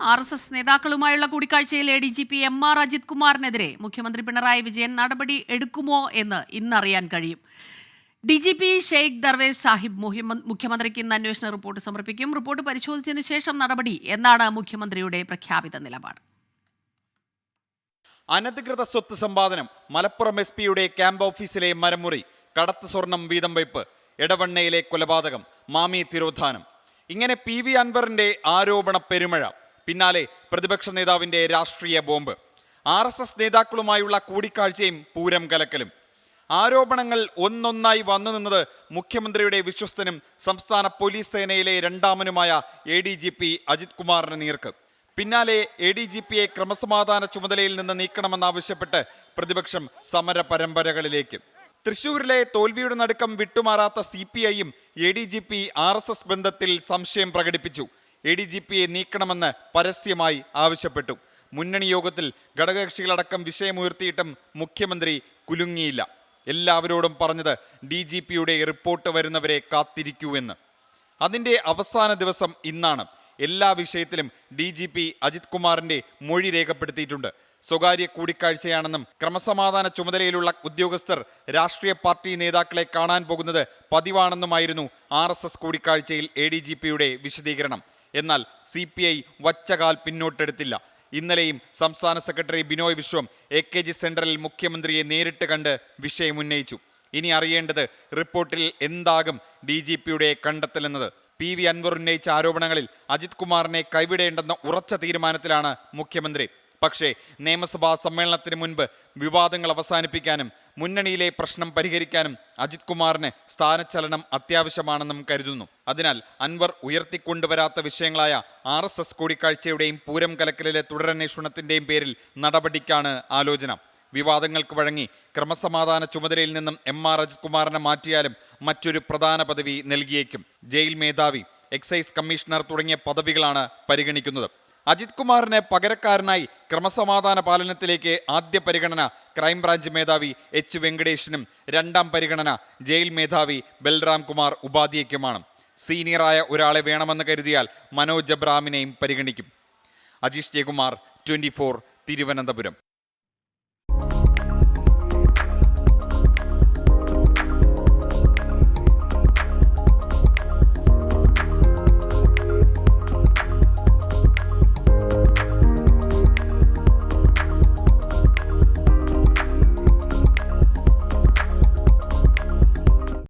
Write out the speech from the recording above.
R S S നേതാക്കളുമായുള്ള കൂടിക്കാഴ്ചയിൽ A D G P M R Ajith കുമാറിനെതിരെ മുഖ്യമന്ത്രി പിണറായി വിജയൻ നടപടി എടുക്കുമോ എന്ന് ഇന്നറിയാൻ കഴിയും. D G P Sheikh Darvesh Sahib മുഖ്യമന്ത്രിക്ക് ഇന്ന് അന്വേഷണ റിപ്പോർട്ട് സമർപ്പിക്കും. റിപ്പോർട്ട് പരിശോധിച്ചതിന് ശേഷം നടപടി എന്നാണ് മുഖ്യമന്ത്രിയുടെ പ്രഖ്യാപിത നിലപാട്. അനധികൃത സ്വത്ത് സമ്പാദനം മലപ്പുറം എസ് പിയുടെ ക്യാമ്പ് ഓഫീസിലെ മരമുറി കടത്ത് സ്വർണം വീതം വയ്പ് എടവണ്ണയിലെ കൊലപാതകം മാമി തിരോധാനം. ഇങ്ങനെ പി വി അൻവറിന്റെ ആരോപണ പെരുമഴ പിന്നാലെ പ്രതിപക്ഷ നേതാവിന്റെ രാഷ്ട്രീയ ബോംബ്. ആർ എസ് എസ് നേതാക്കളുമായുള്ള കൂടിക്കാഴ്ചയും പൂരം കലക്കലും. ആരോപണങ്ങൾ ഒന്നൊന്നായി വന്നു നിന്നത് മുഖ്യമന്ത്രിയുടെ വിശ്വസ്തനും സംസ്ഥാന പോലീസ് സേനയിലെ രണ്ടാമനുമായ A D G P Ajith കുമാറിന് നീർക്ക്. പിന്നാലെ എ ഡി ജി പിയെ ക്രമസമാധാന ചുമതലയിൽ നിന്ന് നീക്കണമെന്നാവശ്യപ്പെട്ട് പ്രതിപക്ഷം സമര പരമ്പരകളിലേക്ക്. തൃശൂരിലെ തോൽവിയുടെ നടുക്കം വിട്ടുമാറാത്ത സി പി ഐയും A D G P R S S ബന്ധത്തിൽ സംശയം പ്രകടിപ്പിച്ചു. എ ഡി ജി പിയെ നീക്കണമെന്ന് പരസ്യമായി ആവശ്യപ്പെട്ടു. മുന്നണി യോഗത്തിൽ ഘടകകക്ഷികളടക്കം വിഷയമുയർത്തിയിട്ടും മുഖ്യമന്ത്രി കുലുങ്ങിയില്ല. എല്ലാവരോടും പറഞ്ഞത് ഡി ജി പിയുടെ റിപ്പോർട്ട് വരുന്നവരെ കാത്തിരിക്കൂ എന്ന് അതിന്റെ അവസാന ദിവസം ഇന്നാണ്. എല്ലാ വിഷയത്തിലും ഡി ജി പി അജിത് കുമാറിന്റെ മൊഴി രേഖപ്പെടുത്തിയിട്ടുണ്ട്. സ്വകാര്യ കൂടിക്കാഴ്ചയാണെന്നും ക്രമസമാധാന ചുമതലയിലുള്ള ഉദ്യോഗസ്ഥർ രാഷ്ട്രീയ പാർട്ടി നേതാക്കളെ കാണാൻ പോകുന്നത് പതിവാണെന്നുമായിരുന്നു ആർ എസ് എസ് കൂടിക്കാഴ്ചയിൽ എ ഡി ജി പിയുടെ വിശദീകരണം. എന്നാൽ സി പി ഐ വച്ചകാൽ പിന്നോട്ടെടുത്തില്ല. ഇന്നലെയും സംസ്ഥാന secretary Binoy Viswam A K G സെന്ററിൽ മുഖ്യമന്ത്രിയെ നേരിട്ട് കണ്ട് വിഷയം ഉന്നയിച്ചു. ഇനി അറിയേണ്ടത് റിപ്പോർട്ടിൽ എന്താകും ഡി ജി പിയുടെ കണ്ടെത്തലെന്നത്. പി വി അൻവർ ഉന്നയിച്ച ആരോപണങ്ങളിൽ അജിത് കുമാറിനെ കൈവിടേണ്ടെന്ന ഉറച്ച തീരുമാനത്തിലാണ് മുഖ്യമന്ത്രി. പക്ഷേ നിയമസഭാ സമ്മേളനത്തിന് മുൻപ് വിവാദങ്ങൾ അവസാനിപ്പിക്കാനും മുന്നണിയിലെ പ്രശ്നം പരിഹരിക്കാനും അജിത് കുമാറിന് സ്ഥാനചലനം അത്യാവശ്യമാണെന്നും കരുതുന്നു. അതിനാൽ അൻവർ ഉയർത്തിക്കൊണ്ടുവരാത്ത വിഷയങ്ങളായ ആർ എസ് എസ് കൂടിക്കാഴ്ചയുടെയും പൂരം കലക്കലിലെ തുടരന്വേഷണത്തിന്റെയും പേരിൽ നടപടിക്കാണ് ആലോചന. വിവാദങ്ങൾക്ക് വഴങ്ങി ക്രമസമാധാന ചുമതലയിൽ നിന്നും എം ആർ അജിത് കുമാറിനെ മാറ്റിയാലും മറ്റൊരു പ്രധാന പദവി നൽകിയേക്കും. ജയിൽ മേധാവി എക്സൈസ് കമ്മീഷണർ തുടങ്ങിയ പദവികളാണ് പരിഗണിക്കുന്നത്. അജിത് കുമാറിന് പകരക്കാരനായി ക്രമസമാധാന പാലനത്തിലേക്ക് ആദ്യ പരിഗണന ക്രൈംബ്രാഞ്ച് മേധാവി എച്ച് വെങ്കടേഷിനും രണ്ടാം പരിഗണന ജയിൽ മേധാവി ബൽറാം കുമാർ ഉപാധ്യയ്ക്കുമാണ്. സീനിയറായ ഒരാളെ വേണമെന്ന് കരുതിയാൽ മനോജ് അബ്രാമിനെയും പരിഗണിക്കും. അജീഷ് ജയകുമാർ ട്വന്റി തിരുവനന്തപുരം.